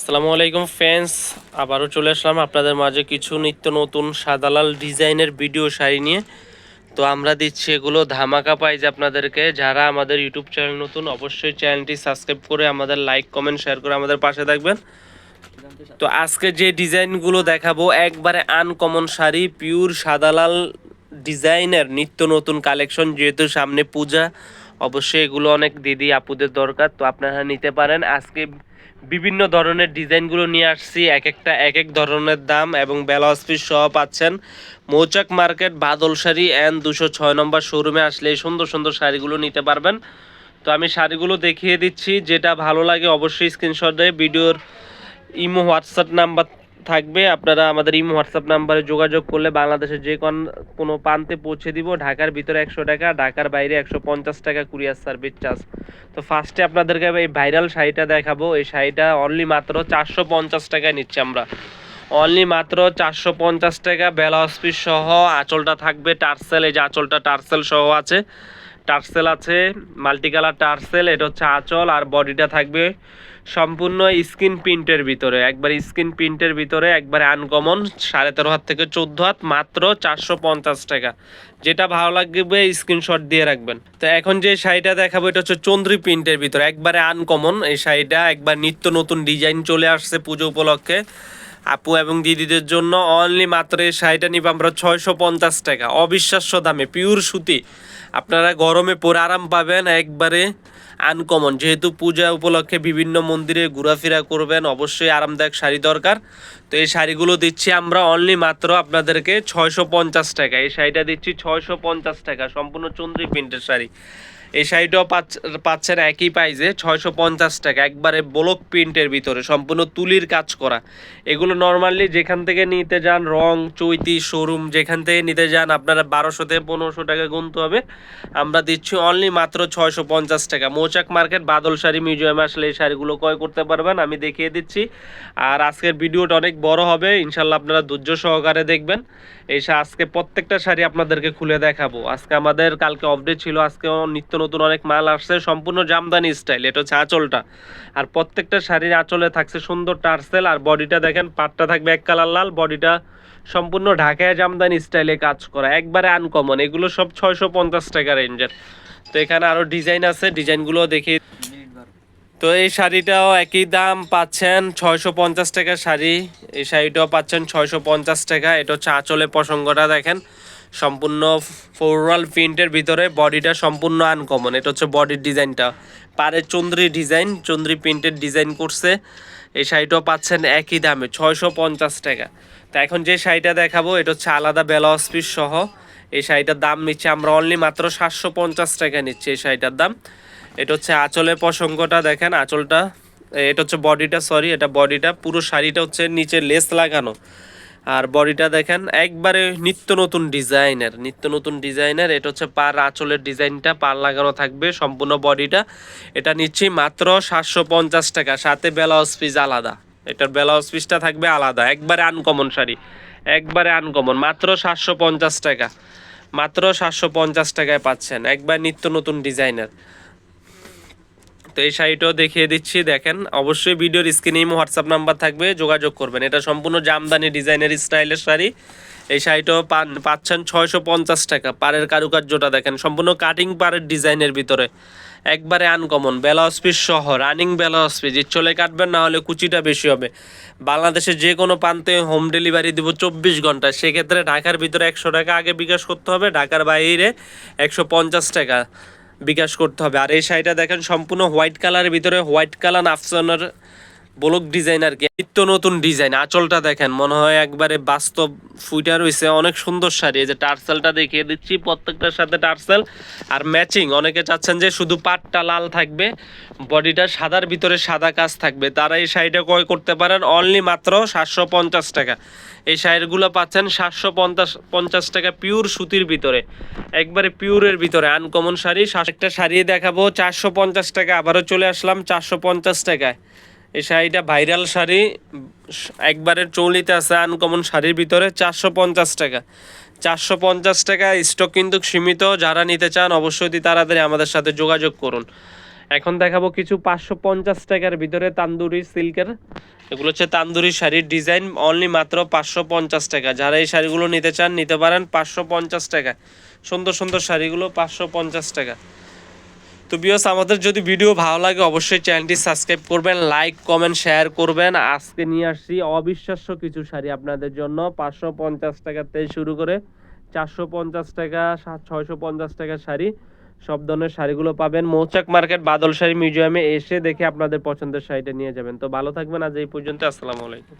আসসালামু আলাইকুম ফ্রেন্ডস, আবারও চলে আসলাম আপনাদের মাঝে কিছু নিত্য নতুন সাদালাল ডিজাইনের ভিডিও শাড়ি নিয়ে। তো আমরা দিচ্ছি এগুলো ধামাকা পাইজ আপনাদেরকে। যারা আমাদের ইউটিউব চ্যানেল নতুন, অবশ্যই চ্যানেলটি সাবস্ক্রাইব করে আমাদের লাইক, কমেন্ট, শেয়ার করে আমাদের পাশে থাকবেন। তো আজকে যে ডিজাইনগুলো দেখাবো, একবারে আনকমন শাড়ি পিওর সাদালাল ডিজাইনের নিত্য নতুন কালেকশন, যেহেতু সামনে পূজা, অবশ্যই এগুলো অনেক দিদি, আপুদের দরকার, তো আপনারা নিতে পারেন। আজকে বিভিন্ন ধরনের ডিজাইনগুলো নিয়ে আসছি, এক একটা, এক এক ধরনের দাম এবং বেলাস পিস সহ পাচ্ছেন। মৌচাক মার্কেট, বাদল শাড়ি অ্যান্ড দুশো ছয় নম্বর শোরুমে আসলে এই সুন্দর সুন্দর শাড়িগুলো নিতে পারবেন। তো আমি শাড়িগুলো দেখিয়ে দিচ্ছি, যেটা ভালো লাগে অবশ্যই স্ক্রিনশট স্ক্রিনশটে ভিডিওর ইমো, হোয়াটসঅ্যাপ নাম্বার থাকবে, আপনারা আমাদের ইমো, হোয়াটসঅ্যাপ নাম্বারে যোগাযোগ করলে বাংলাদেশের যে কোন, কোনো প্রান্তে পৌঁছে দিব। ঢাকার ভিতরে একশো টাকা, ঢাকার বাইরে একশো পঞ্চাশ টাকা কুরিয়ার সার্ভিস চার্জ। তো ফার্স্টে আপনাদেরকে এই ভাইরাল শাড়িটা দেখাবো। এই শাড়িটা অনলি মাত্র চারশো পঞ্চাশ টাকায় নিচ্ছি আমরা। অনলি মাত্র চারশো পঞ্চাশ টাকা, ব্লাউজ পিস সহ, আঁচলটা থাকবে, টার্সেল, এই যে আঁচলটা, টার্সেল সহ আছে। টার্সেল আছে মাল্টি কালার টার্সেল, এটা হচ্ছে আঁচল আর বডিটা থাকবে সম্পূর্ণ স্ক্রিন প্রিন্টের ভিতরে। একবার স্ক্রিন প্রিন্টের ভিতরে, একবারে আনকমন, সাড়ে তেরো হাত থেকে চোদ্দ হাত, মাত্র চারশো পঞ্চাশ টাকা। যেটা ভালো লাগবে স্ক্রিনশট দিয়ে রাখবেন। তো এখন যে শাড়িটা দেখাবো, এটা হচ্ছে চন্দ্রি প্রিন্টের ভিতরে। একবারে আনকমন, এই শাড়িটা একবার নিত্য নতুন ডিজাইন চলে আসছে পুজো উপলক্ষে। আপু এবং দিদিদের জন্য অনলি মাত্র এই শাড়িটা নিব আমরা ছয়শো পঞ্চাশ টাকা। অবিশ্বাস্য দামে পিওর সুতি। আপনারা গরমে পরে আরাম পাবেন, একবারে আনকমন যেহেতু পূজা উপলক্ষে বিভিন্ন মন্দিরে ঘোরাফেরা করবেন, অবশ্যই আরামদায়ক শাড়ি দরকার। তো এই শাড়িগুলো দিচ্ছি আমরা অনলি মাত্র আপনাদেরকে ছয়শো পঞ্চাশ টাকা। এই শাড়িটা দিচ্ছি ছয়শো পঞ্চাশ টাকা, সম্পূর্ণ চন্দ্রী প্রিন্টের শাড়ি। এই শাড়িটাও পাচ্ছ- পাচ্ছেন একই প্রাইজে ছয়শো পঞ্চাশ টাকা। একবারে ব্লক প্রিন্টের ভিতরে, সম্পূর্ণ তুলির কাজ করা। এগুলো নর্মালি যেখান থেকে নিতে যান, রং, চৈতি শোরুম যেখান থেকে নিতে যান, আপনারা বারোশো থেকে পনেরোশো টাকা গুনতে হবে। আমরা দিচ্ছি অনলি মাত্র ছয়শো পঞ্চাশ টাকা। মৌচাক মার্কেট, বাদল শাড়ি, মিউজিয়ামে আসলে এই শাড়িগুলো ক্রয় করতে পারবেন, আমি দেখিয়ে দিচ্ছি। আর আজকের ভিডিওটা অনেক বড় হবে ইনশাল্লাহ আপনারা ধৈর্য সহকারে দেখবেন। এই আজকে প্রত্যেকটা শাড়ি আপনাদেরকে খুলে দেখাবো। আজকে আমাদের, কালকে আপডেট ছিল, আজকেও নিত্য নতুন অনেক মাল আসছে, সম্পূর্ণ জামদানি স্টাইল এটা হচ্ছে আঁচলটা। আর প্রত্যেকটা শাড়ির আঁচলে থাকছে সুন্দর টার্সেল, আর বডিটা দেখেন, পাটটা থাকবে এক কালার লাল, বডিটা সম্পূর্ণ ঢাকায় জামদানি স্টাইলে কাজ করা, একবারে আনকমন এগুলো সব ছয়শো পঞ্চাশ টাকা রেঞ্জের। তো এখানে আরও ডিজাইন আছে ডিজাইনগুলো দেখি। তো এই শাড়িটাও একই দাম পাচ্ছেন ছয়শো পঞ্চাশ টাকা শাড়ি, এই শাড়িটাও পাচ্ছেন ছয়শো পঞ্চাশ টাকা, এটা হচ্ছে আঁচলে প্রসঙ্গটা দেখেন। সম্পূর্ণ ফোরাল প্রিন্টের ভিতরে বডিটা সম্পূর্ণ আনকমন এটা হচ্ছে বডির ডিজাইনটা পারে চন্দ্রি ডিজাইন চন্দ্রি প্রিন্টের ডিজাইন করছে। এই শাড়িটাও পাচ্ছেন একই দামে, ছয়শো পঞ্চাশ টাকা। তা এখন যে শাড়িটা দেখাবো, এটা হচ্ছে আলাদা ব্লাউজ পিস সহ। এই শাড়িটার দাম নিচ্ছে আমরা অনলি মাত্র সাতশো পঞ্চাশ টাকা নিচ্ছি এই শাড়িটার দাম। এটা হচ্ছে আঁচলের প্রসঙ্গটা দেখেন, আঁচলটা, এটা হচ্ছে বডিটা সরি এটা বডিটা পুরো শাড়িটা হচ্ছে নিচে লেস লাগানো। আর বডিটা দেখেন, একবারে নিত্য নতুন ডিজাইনের, নিত্য নতুন ডিজাইনের। এটা হচ্ছে পার আঁচলের ডিজাইনটা, পার লাগানো থাকবে সম্পূর্ণ বডিটা। এটা নিচ্ছি মাত্র সাতশো পঞ্চাশ টাকা, সাথে ব্লাউজ পিস আলাদা। এটার ব্লাউজ পিসটা থাকবে আলাদা, একবারে আনকমন শাড়ি, একবারে আনকমন মাত্র সাতশো পঞ্চাশ টাকা। মাত্র সাতশো পঞ্চাশ টাকায় পাচ্ছেন, একবার নিত্য নতুন ডিজাইনের। তো এই শাড়িটাও দেখিয়ে দিচ্ছি, দেখেন। অবশ্যই ভিডিওর স্ক্রিনে হোয়াটসঅ্যাপ নাম্বার থাকবে, যোগাযোগ করবেন। এটা সম্পূর্ণ জামদানি ডিজাইনের স্টাইলের শাড়ি। এই শাড়িটাও পান, পাচ্ছেন ছয়শো পঞ্চাশ টাকা, পাড়ের কারুকার্যটা দেখেন, সম্পূর্ণ কাটিং পাড়ের ডিজাইনের ভিতরে। একবারে আনকমন ব্লাউজ পিস সহ রানিং ব্লাউজ পিস চলে কাটবেন, না হলে কুচিটা বেশি হবে। বাংলাদেশের যে কোনো প্রান্তে হোম ডেলিভারি দিব চব্বিশ ঘণ্টা, সেক্ষেত্রে ঢাকার ভিতরে একশো টাকা আগে বিকাশ করতে হবে, ঢাকার বাইরে একশো পঞ্চাশ টাকা। বিকাশ করতে হবে। আর এই শাড়িটা দেখেন সম্পূর্ণ হোয়াইট কালারের ভিতরে হোয়াইট কালার আফসানের ব্লক ডিজাইন আর কি, নিত্য নতুন ডিজাইন, আঁচলটা দেখেন, মনে হয় একবারে বাস্তব ফুইটা রয়েছে, অনেক সুন্দর শাড়ি, এই যে টার্সেলটা দেখিয়ে দিচ্ছি, প্রত্যেকটার সাথে টার্সেল, আর ম্যাচিং, অনেকে চাচ্ছেন যে শুধু পাটটা লাল থাকবে, বডিটা সাদার ভিতরে সাদা কাজ থাকবে, তারা এই শাড়িটা ক্রয় করতে পারেন অনলি মাত্র সাতশো পঞ্চাশ টাকা, এই শাড়িগুলো পাচ্ছেন সাতশো পঞ্চাশ পঞ্চাশ টাকা পিওর সুতির ভিতরে, একবারে পিওরের ভিতরে, আনকমন শাড়ি একটা শাড়ি দেখাবো, চারশো পঞ্চাশ টাকা, আবারও চলে আসলাম চারশো পঞ্চাশ টাকায় এই শাড়িটা ভাইরাল শাড়ি, একবারে চৌলিতে আছে আনকমন শাড়ির ভিতরে, চারশো পঞ্চাশ টাকা। চারশো পঞ্চাশ টাকা স্টক কিন্তু সীমিত, যারা নিতে চান অবশ্যই তাড়াতাড়ি আমাদের সাথে যোগাযোগ করুন। এখন দেখাবো কিছু পাঁচশো পঞ্চাশ টাকার ভিতরে তান্দুরি সিল্কের, এগুলো হচ্ছে তান্দুরি শাড়ির ডিজাইন অনলি মাত্র পাঁচশো পঞ্চাশ টাকা। যারা এই শাড়িগুলো নিতে চান, নিতে পারেন পাঁচশো পঞ্চাশ টাকা। সুন্দর সুন্দর শাড়িগুলো পাঁচশো পঞ্চাশ টাকা। তো বিয়স আমাদের যদি ভিডিও ভালো লাগে, অবশ্যই চ্যানেলটি সাবস্ক্রাইব করবেন লাইক কমেন্ট শেয়ার করবেন। আজকে নিয়ে আসছি অবিশ্বাস্য কিছু শাড়ি আপনাদের জন্য। পাঁচশো পঞ্চাশ টাকাতে শুরু করে চারশো পঞ্চাশ টাকা ছয়শো পঞ্চাশ টাকার শাড়ি। সব ধরনের শাড়িগুলো পাবেন। মৌচাক মার্কেট বাদল শাড়ি মিউজিয়ামে এসে দেখে আপনাদের পছন্দের শাড়িটা নিয়ে যাবেন। তো ভালো থাকবেন। আজ এই পর্যন্ত। আসসালামু আলাইকুম।